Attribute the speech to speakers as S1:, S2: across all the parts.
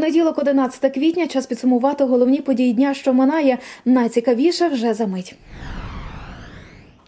S1: Понеділок, 11 квітня, час підсумувати головні події дня, що минає. Найцікавіше вже за мить.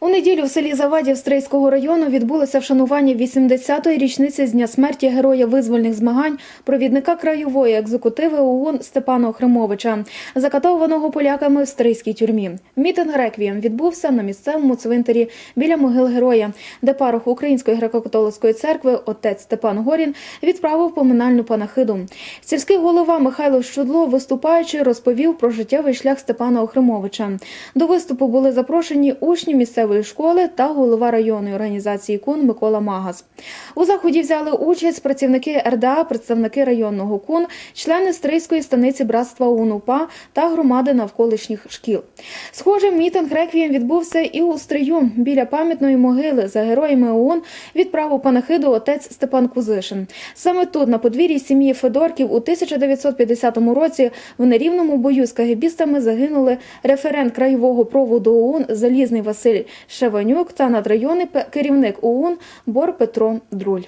S1: У неділю в селі Завадів Стрийського району відбулося вшанування 80-ї річниці з дня смерті героя визвольних змагань, провідника краєвої екзекутиви ОУН Степана Охримовича, закатованого поляками в стрийській тюрмі. Мітинг реквієм відбувся на місцевому цвинтарі біля могил героя, де парох Української греко-католицької церкви отець Степан Горін відправив поминальну панахиду. Сільський голова Михайло Щудло, виступаючи, розповів про життєвий шлях Степана Охримовича. До виступу були запрошені учні місцевої школи та голова районної організації КУН Микола Магас. У заході взяли участь працівники РДА, представники районного КУН, члени Стрийської станиці братства УНУПА та громади навколишніх шкіл. Схоже, мітинг реквієм відбувся і у Стрию біля пам'ятної могили за героями ОУН відправив панахиду отець Степан Кузишин. Саме тут, на подвір'ї сім'ї Федорків, у 1950 році в нерівному бою з кагебістами загинули референт краєвого проводу ОУН Залізний Василь Шеванюк та надрайонний керівник ОУН Бор Петро Друль.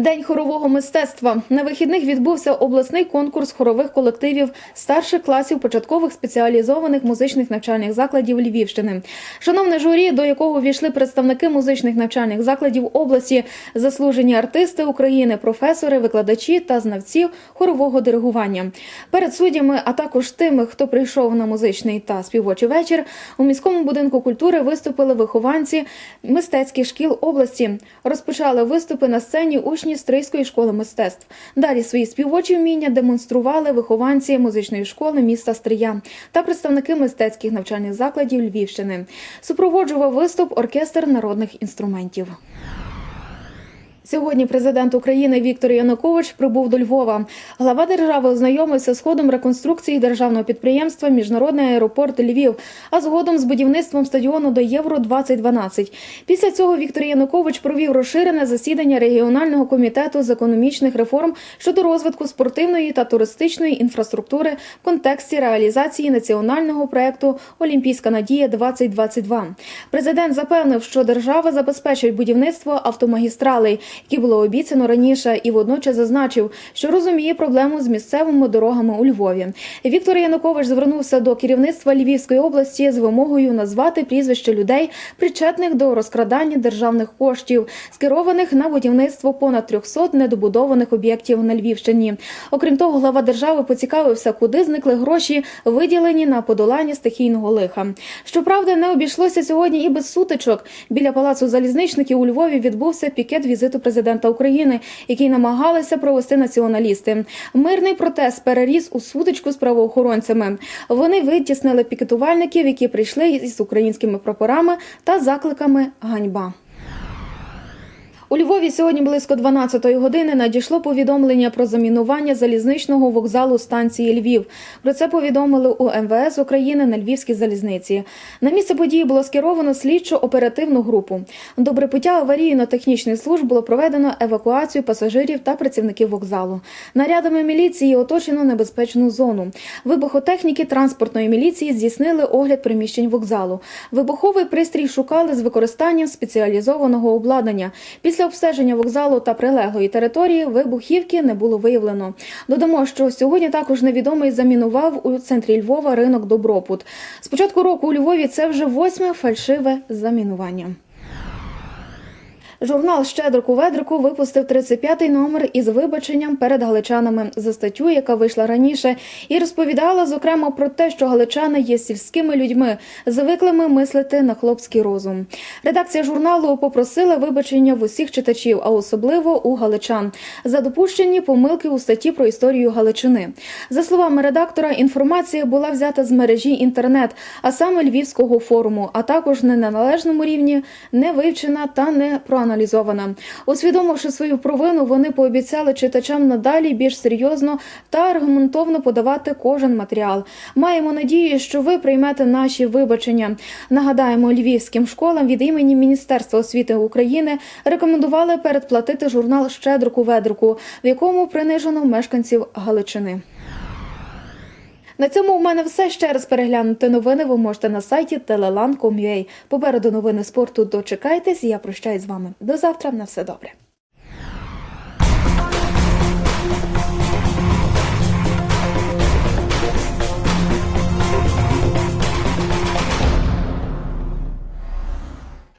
S1: День хорового мистецтва на вихідних відбувся обласний конкурс хорових колективів старших класів початкових спеціалізованих музичних навчальних закладів Львівщини. Шановне журі, до якого війшли представники музичних навчальних закладів області, заслужені артисти України, професори, викладачі та знавці хорового диригування. Перед суддями, а також тими, хто прийшов на музичний та співочий вечір, у міському будинку культури виступили вихованці мистецьких шкіл області. Розпочали виступи на сцені учні Стрийської школи мистецтв. Далі свої співочі вміння демонстрували вихованці музичної школи міста Стрия та представники мистецьких навчальних закладів Львівщини. Супроводжував виступ оркестр народних інструментів. Сьогодні президент України Віктор Янукович прибув до Львова. Глава держави ознайомився з ходом реконструкції державного підприємства Міжнародний аеропорт Львів, а згодом з будівництвом стадіону до Євро 2012 Після цього Віктор Янукович провів розширене засідання регіонального комітету з економічних реформ щодо розвитку спортивної та туристичної інфраструктури в контексті реалізації національного проекту Олімпійська надія 2022 Президент запевнив, що держава забезпечить будівництво автомагістралей, які було обіцяно раніше, і водночас зазначив, що розуміє проблему з місцевими дорогами у Львові. Віктор Янукович звернувся до керівництва Львівської області з вимогою назвати прізвище людей, причетних до розкрадання державних коштів, скерованих на будівництво понад 300 недобудованих об'єктів на Львівщині. Окрім того, глава держави поцікавився, куди зникли гроші, виділені на подолання стихійного лиха. Щоправда, не обійшлося сьогодні і без сутичок. Біля палацу залізничників у Львові відбувся пікет візиту президента України, який намагалися провести націоналісти. Мирний протест переріс у сутичку з правоохоронцями. Вони витіснили пікетувальників, які прийшли із українськими прапорами та закликами ганьба. У Львові сьогодні близько 12-ї години надійшло повідомлення про замінування залізничного вокзалу станції Львів. Про це повідомили у МВС України на Львівській залізниці. На місце події було скеровано слідчо-оперативну групу. До прибуття аварійно-технічних служб було проведено евакуацію пасажирів та працівників вокзалу. Нарядами міліції оточено небезпечну зону. Вибухотехніки транспортної міліції здійснили огляд приміщень вокзалу. Вибуховий пристрій шукали з використанням спеціалізованого обладнання. Після обстеження вокзалу та прилеглої території вибухівки не було виявлено. Додамо, що сьогодні також невідомий замінував у центрі Львова ринок Добропут. З початку року у Львові це вже восьме фальшиве замінування. Журнал Щедрику Ведрику випустив 35-й номер із вибаченням перед галичанами за статтю, яка вийшла раніше, і розповідала зокрема про те, що галичани є сільськими людьми, звиклими мислити на хлопський розум. Редакція журналу попросила вибачення в усіх читачів, а особливо у галичан, за допущені помилки у статті про історію Галичини. За словами редактора, інформація була взята з мережі інтернет, а саме Львівського форуму, а також на належному рівні, не вивчена та не проаналізована. Усвідомивши свою провину, вони пообіцяли читачам надалі більш серйозно та аргументовно подавати кожен матеріал. Маємо надію, що ви приймете наші вибачення. Нагадаємо, львівським школам від імені Міністерства освіти України рекомендували передплатити журнал Щедрику Ведрику, в якому принижено мешканців Галичини. На цьому у мене все ще раз переглянути новини. Ви можете на сайті telelan.com.ua. Попереду новини спорту. Дочекайтесь. Я прощаюсь з вами до завтра. На все добре.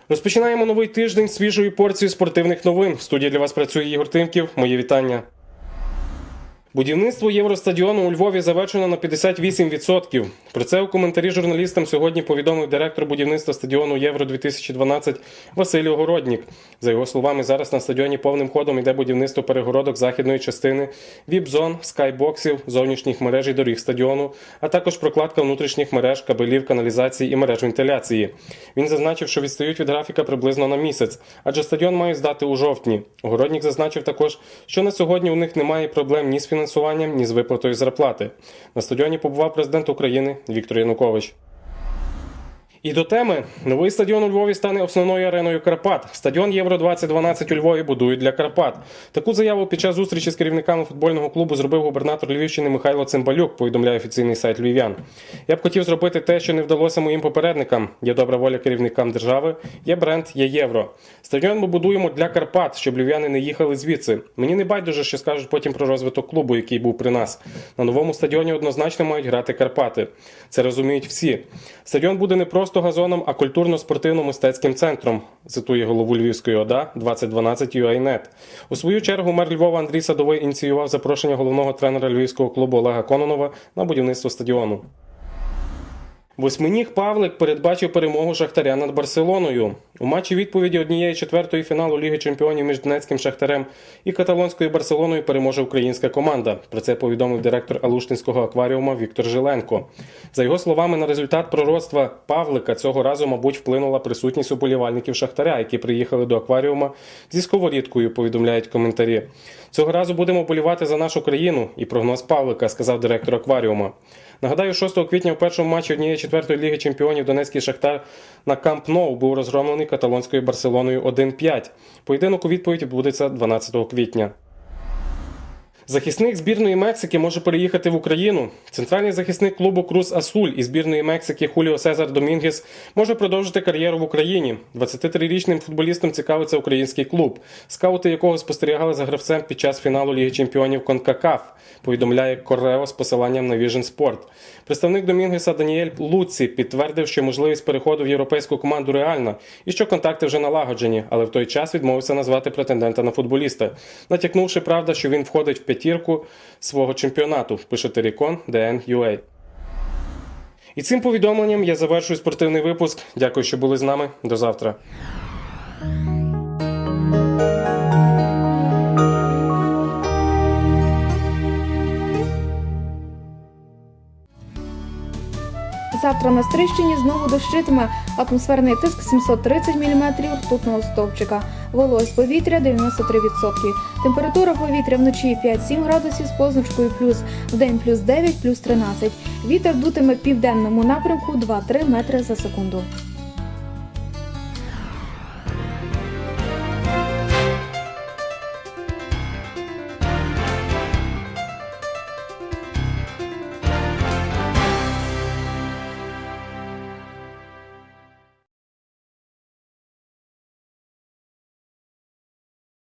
S2: Розпочинаємо новий тиждень свіжої порції спортивних новин. В студії для вас працює Ігор Тимків. Моє вітання. Будівництво Євростадіону у Львові завершено на 58%. Про це у коментарі журналістам сьогодні повідомив директор будівництва стадіону Євро 2012 Василь Огороднік. За його словами, зараз на стадіоні повним ходом йде будівництво перегородок західної частини, віп-зон, скайбоксів, зовнішніх мереж і доріг стадіону, а також прокладка внутрішніх мереж, кабелів, каналізації і мереж вентиляції. Він зазначив, що відстають від графіка приблизно на місяць, адже стадіон мають здати у жовтні. Огороднік зазначив також, що на сьогодні у них немає проблем ні з фінансуванням, ні з виплатою зарплати. На стадіоні побував президент України Віктор Янукович. І до теми новий стадіон у Львові стане основною ареною Карпат. Стадіон Євро 2012 у Львові будують для Карпат. Таку заяву під час зустрічі з керівниками футбольного клубу зробив губернатор Львівщини Михайло Цимбалюк. Повідомляє офіційний сайт Львів'ян. Я б хотів зробити те, що не вдалося моїм попередникам. Є добра воля керівникам держави, є бренд, є євро. Стадіон ми будуємо для Карпат, щоб львів'яни не їхали звідси. Мені не байдуже, що скажуть потім про розвиток клубу, який був при нас. На новому стадіоні однозначно мають грати Карпати. Це розуміють всі. Стадіон буде не просто газоном, а культурно-спортивно-мистецьким центром, цитує голову Львівської ОДА 2012 UANet. У свою чергу мер Львова Андрій Садовий ініціював запрошення головного тренера львівського клубу Олега Кононова на будівництво стадіону. Восьминіг Павлик передбачив перемогу Шахтаря над Барселоною. У матчі відповіді однієї четвертої фіналу Ліги Чемпіонів між Донецьким Шахтарем і каталонською Барселоною переможе українська команда. Про це повідомив директор Алуштинського акваріума Віктор Жиленко. За його словами, на результат пророцтва Павлика цього разу, мабуть, вплинула присутність уболівальників Шахтаря, які приїхали до акваріума зі сковорідкою, повідомляють коментарі. Цього разу будемо болівати за нашу країну і прогноз Павлика, сказав директор акваріума. Нагадаю, 6 квітня в першому матчі однієї четвертої ліги чемпіонів Донецький Шахтар на Камп Ноу був розгромлений каталонською Барселоною 1-5. Поєдинок у відповідь відбудеться 12 квітня. Захисник збірної Мексики може переїхати в Україну. Центральний захисник клубу Круз Асуль із збірної Мексики Хуліо Сезар Домінгес може продовжити кар'єру в Україні. 23-річним футболістом цікавиться український клуб, скаути якого спостерігали за гравцем під час фіналу Ліги Чемпіонів Конкакаф. Повідомляє Корео з посиланням на Vision Sport. Представник Домінгеса Даніель Луці підтвердив, що можливість переходу в європейську команду реальна і що контакти вже налагоджені, але в той час відмовився назвати претендента на футболіста, натякнувши правда, що він входить в п'ятірку свого чемпіонату. Пише Терікон DN.UA. І цим повідомленням я завершую спортивний випуск. Дякую, що були з нами. До завтра.
S1: Завтра на Стрищині знову дощитиме. Атмосферний тиск 730 мм ртутного стовпчика. Вологість повітря 93%. Температура повітря вночі 5-7 градусів з позначкою плюс, В день плюс 9, плюс 13. Вітер дутиме південному напрямку 2-3 метри за секунду.